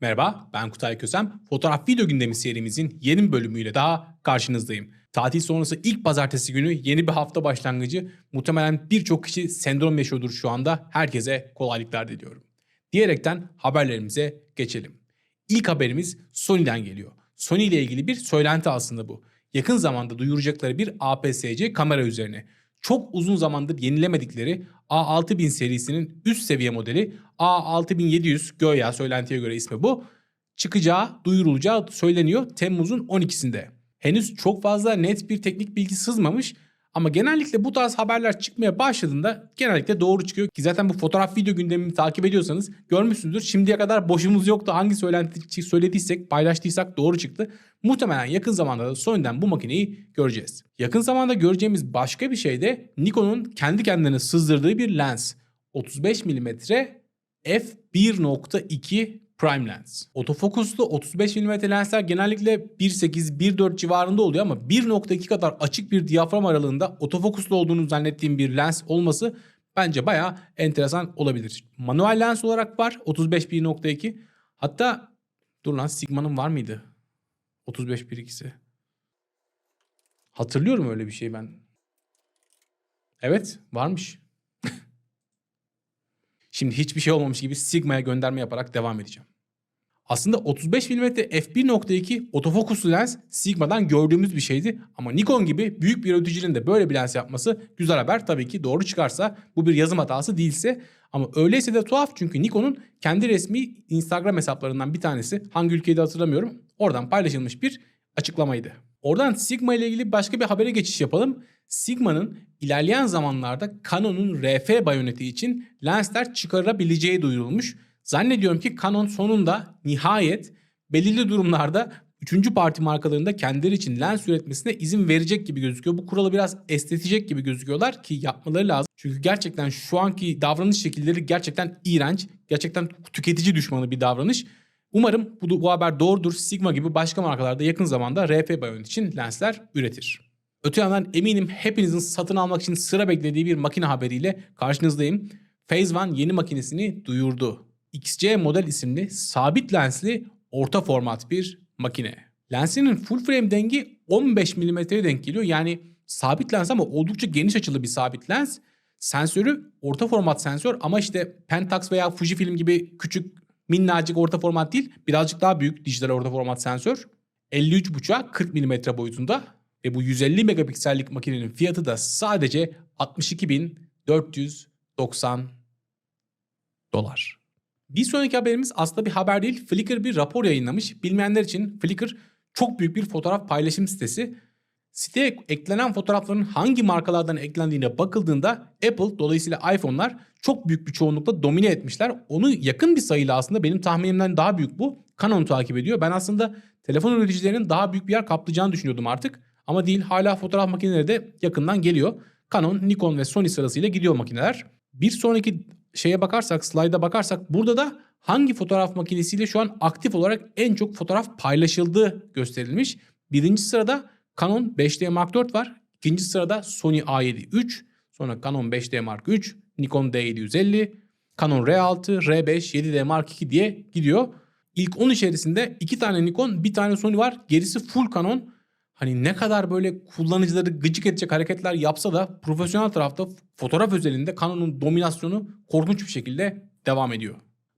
Merhaba, ben Kutay Kösem. Fotoğraf video gündemi serimizin yeni bölümüyle daha karşınızdayım. Tatil sonrası ilk pazartesi günü yeni bir hafta başlangıcı. Muhtemelen birçok kişi sendrom yaşıyordur şu anda. Herkese kolaylıklar diliyorum. Diyerekten haberlerimize geçelim. İlk haberimiz Sony'den geliyor. Sony ile ilgili bir söylenti aslında bu. Yakın zamanda duyuracakları bir APS-C kamera üzerine. Çok uzun zamandır yenilemedikleri A6000 serisinin üst seviye modeli A6700 göya söylentiye göre ismi bu. Çıkacağı, duyurulacağı söyleniyor Temmuz'un 12'sinde. Henüz çok fazla net bir teknik bilgi sızmamış ama genellikle bu tarz haberler çıkmaya başladığında genellikle doğru çıkıyor. Ki zaten bu fotoğraf video gündemini takip ediyorsanız görmüşsünüzdür. Şimdiye kadar boşumuz yoktu. Hangi söylenti söylediysek, paylaştıysak doğru çıktı. Muhtemelen yakın zamanda da Sony'den bu makineyi göreceğiz. Yakın zamanda göreceğimiz başka bir şey de Nikon'un kendi kendine sızdırdığı bir lens. 35 mm f1.2 prime lens. Otofokuslu 35 mm lensler genellikle 1.8-1.4 civarında oluyor ama 1.2 kadar açık bir diyafram aralığında otofokuslu olduğunu zannettiğim bir lens olması bence bayağı enteresan olabilir. Manuel lens olarak var 35 1.2. Hatta dur lan Sigma'nın var mıydı? 35 1.2'si. Hatırlıyorum öyle bir şey ben. Evet varmış. Şimdi hiçbir şey olmamış gibi Sigma'ya gönderme yaparak devam edeceğim. Aslında 35 mm f1.2 otofokuslu lens Sigma'dan gördüğümüz bir şeydi ama Nikon gibi büyük bir üreticinin de böyle bir lens yapması güzel haber tabii ki doğru çıkarsa bu bir yazım hatası değilse ama öyleyse de tuhaf çünkü Nikon'un kendi resmi Instagram hesaplarından bir tanesi hangi ülkeydi hatırlamıyorum oradan paylaşılmış bir açıklamaydı. Oradan Sigma ile ilgili başka bir habere geçiş yapalım. Sigma'nın ilerleyen zamanlarda Canon'un RF bayoneti için lensler çıkarabileceği duyurulmuş. Zannediyorum ki Canon sonunda nihayet belirli durumlarda üçüncü parti markalarında kendileri için lens üretmesine izin verecek gibi gözüküyor. Bu kuralı biraz estetecek gibi gözüküyorlar ki yapmaları lazım. Çünkü gerçekten şu anki davranış şekilleri gerçekten iğrenç. Gerçekten tüketici düşmanı bir davranış. Umarım bu, bu haber doğrudur. Sigma gibi başka markalarda yakın zamanda RF bayonet için lensler üretir. Öte yandan eminim hepinizin satın almak için sıra beklediği bir makine haberiyle karşınızdayım. Phase One yeni makinesini duyurdu. XC model isimli sabit lensli orta format bir makine. Lensinin full frame dengi 15 mm'ye denk geliyor. Yani sabit lens ama oldukça geniş açılı bir sabit lens. Sensörü orta format sensör ama işte Pentax veya Fujifilm gibi küçük minnacık orta format değil. Birazcık daha büyük dijital orta format sensör. 53.5'a 40 mm boyutunda ve bu 150 megapiksellik makinenin fiyatı da sadece 62.490 dolar. Bir sonraki haberimiz aslında bir haber değil. Flickr bir rapor yayınlamış. Bilmeyenler için Flickr çok büyük bir fotoğraf paylaşım sitesi. Siteye eklenen fotoğrafların hangi markalardan eklendiğine bakıldığında Apple dolayısıyla iPhone'lar çok büyük bir çoğunlukla domine etmişler. Onu yakın bir sayıyla aslında benim tahminimden daha büyük bu. Canon takip ediyor. Ben aslında telefon üreticilerinin daha büyük bir yer kaplayacağını düşünüyordum artık. Ama değil hala fotoğraf makineleri de yakından geliyor. Canon, Nikon ve Sony sırasıyla gidiyor makineler. Bir sonraki şeye bakarsak, slayda bakarsak burada da hangi fotoğraf makinesiyle şu an aktif olarak en çok fotoğraf paylaşıldığı gösterilmiş. Birinci sırada Canon 5D Mark IV var. İkinci sırada Sony A7 III, sonra Canon 5D Mark III, Nikon D750, Canon R6, R5, 7D Mark II diye gidiyor. İlk 10 içerisinde iki tane Nikon, bir tane Sony var. Gerisi full Canon. Hani ne kadar böyle kullanıcıları gıcık edecek hareketler yapsa da profesyonel tarafta fotoğraf özelinde Canon'un dominasyonu korkunç bir şekilde devam ediyor.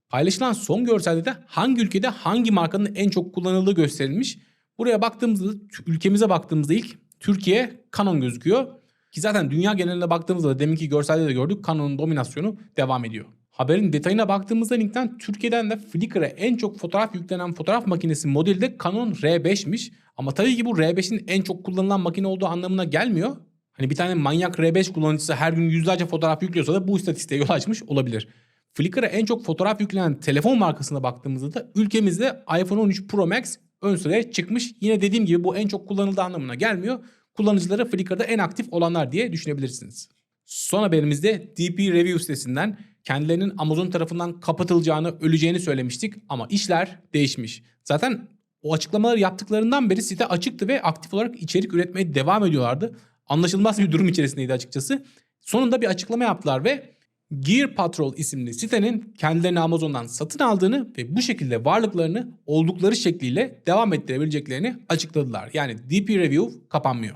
Paylaşılan son görselde de hangi ülkede hangi markanın en çok kullanıldığı gösterilmiş. Buraya baktığımızda ülkemize baktığımızda ilk Türkiye Canon gözüküyor. Ki zaten dünya geneline baktığımızda da deminki görselde de gördük Canon'un dominasyonu devam ediyor. Haberin detayına baktığımızda linkten Türkiye'den de Flickr'a en çok fotoğraf yüklenen fotoğraf makinesi modeli de Canon R5'miş. Ama tabii ki bu R5'in en çok kullanılan makine olduğu anlamına gelmiyor. Hani bir tane manyak R5 kullanıcısı her gün yüzlerce fotoğraf yüklüyorsa da bu istatistiğe yol açmış olabilir. Flickr'a en çok fotoğraf yüklenen telefon markasına baktığımızda da ülkemizde iPhone 13 Pro Max ön sıraya çıkmış. Yine dediğim gibi bu en çok kullanıldığı anlamına gelmiyor. Kullanıcıları Flickr'da en aktif olanlar diye düşünebilirsiniz. Son haberimizde DP Review sitesinden kendilerinin Amazon tarafından kapatılacağını, öleceğini söylemiştik ama işler değişmiş. Zaten o açıklamaları yaptıklarından beri site açıktı ve aktif olarak içerik üretmeye devam ediyorlardı. Anlaşılmaz bir durum içerisindeydi açıkçası. Sonunda bir açıklama yaptılar ve Gear Patrol isimli sitenin kendilerini Amazon'dan satın aldığını ve bu şekilde varlıklarını oldukları şekliyle devam ettirebileceklerini açıkladılar. Yani DP Review kapanmıyor.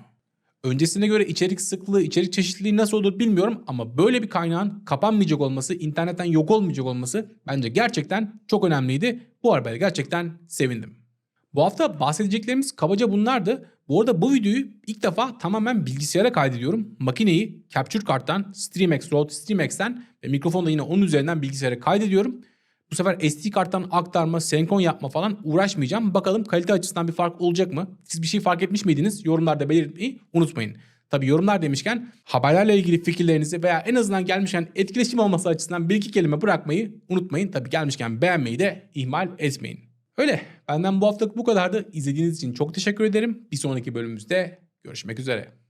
Öncesine göre içerik sıklığı, içerik çeşitliliği nasıl olur bilmiyorum ama böyle bir kaynağın kapanmayacak olması, internetten yok olmayacak olması bence gerçekten çok önemliydi. Bu arabaya gerçekten sevindim. Bu hafta bahsedeceklerimiz kabaca bunlardı. Bu arada bu videoyu ilk defa tamamen bilgisayara kaydediyorum. Makineyi Capture Card'dan, StreamX, Rode StreamX'ten ve mikrofonla yine onun üzerinden bilgisayara kaydediyorum. Bu sefer SD karttan aktarma, senkron yapma falan uğraşmayacağım. Bakalım kalite açısından bir fark olacak mı? Siz bir şey fark etmiş miydiniz? Yorumlarda belirtmeyi unutmayın. Tabii yorumlar demişken haberlerle ilgili fikirlerinizi veya en azından gelmişken etkileşim olması açısından bir iki kelime bırakmayı unutmayın. Tabii gelmişken beğenmeyi de ihmal etmeyin. Öyle benden bu haftalık bu kadardı. İzlediğiniz için çok teşekkür ederim. Bir sonraki bölümümüzde görüşmek üzere.